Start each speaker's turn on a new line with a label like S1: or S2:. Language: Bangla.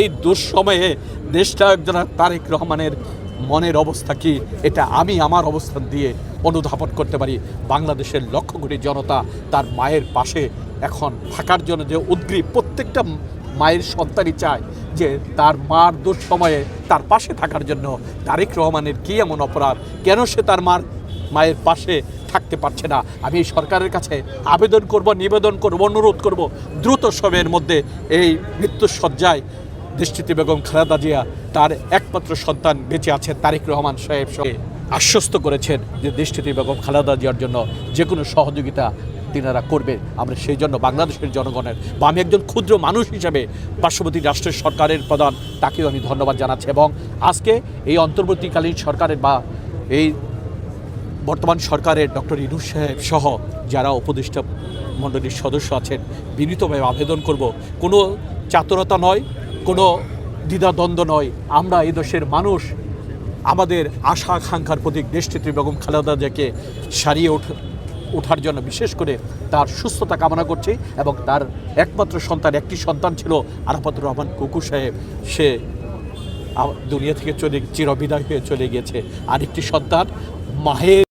S1: এই দুঃসময়ে দেশনায়ক জনাব তারেক রহমানের মনের অবস্থা কি? এটা আমি আমার অবস্থান দিয়ে অনুধাবন করতে পারি। বাংলাদেশের লক্ষ কোটি জনতা তার মায়ের পাশে এখন থাকার জন্য যে উদ্গ্রীব প্রত্যেকটা মায়ের সন্তানই চায় যে তার মার দুঃসময়ে তার পাশে থাকার জন্য তারেক রহমানের কী এমন অপরাধ? কেন সে তার মার, মায়ের পাশে থাকতে পারছে না? আমি সরকারের কাছে আবেদন করব, নিবেদন করব, অনুরোধ করব দ্রুত সময়ের মধ্যে এই মৃত্যুর সজ্জায় দেশটিতে বেগম খালেদা জিয়া তার একমাত্র সন্তান বেঁচে আছে, তারেক রহমান সাহেব সঙ্গে আশ্বস্ত করেছেন যে দেশটিতে বেগম খালেদা জিয়ার জন্য যে কোনো সহযোগিতা তিনারা করবে। আমরা সেই জন্য বাংলাদেশের জনগণের, বা আমি একজন ক্ষুদ্র মানুষ হিসেবে পার্শ্ববর্তী রাষ্ট্রের সরকারের প্রধান, তাকেও আমি ধন্যবাদ জানাচ্ছি। এবং আজকে এই অন্তর্বর্তীকালীন সরকারের বা এই বর্তমান সরকারের ডক্টর ইনুস সাহেব সহ যারা উপদেষ্টা মণ্ডলীর সদস্য আছেন, বিনীতভাবে আবেদন করব। কোনো চাতুরতা নয় কোনো দ্বিধাদ্বন্দ্ব নয়। আমরা এই দেশের মানুষ। আমাদের আশা আকাঙ্ক্ষার প্রতীক দেশটিত্রী বেগম খালেদা জিয়াকে সারিয়ে ওঠ ওঠার জন্য বিশেষ করে তার সুস্থতা কামনা করছি এবং তার একমাত্র সন্তান, একটি সন্তান ছিল আরাফাতুর রহমান কুকু সাহেব। সে দুনিয়া থেকে চলে চিরবিদায় হয়ে চলে গিয়েছে। আরেকটি সন্তান, মাহের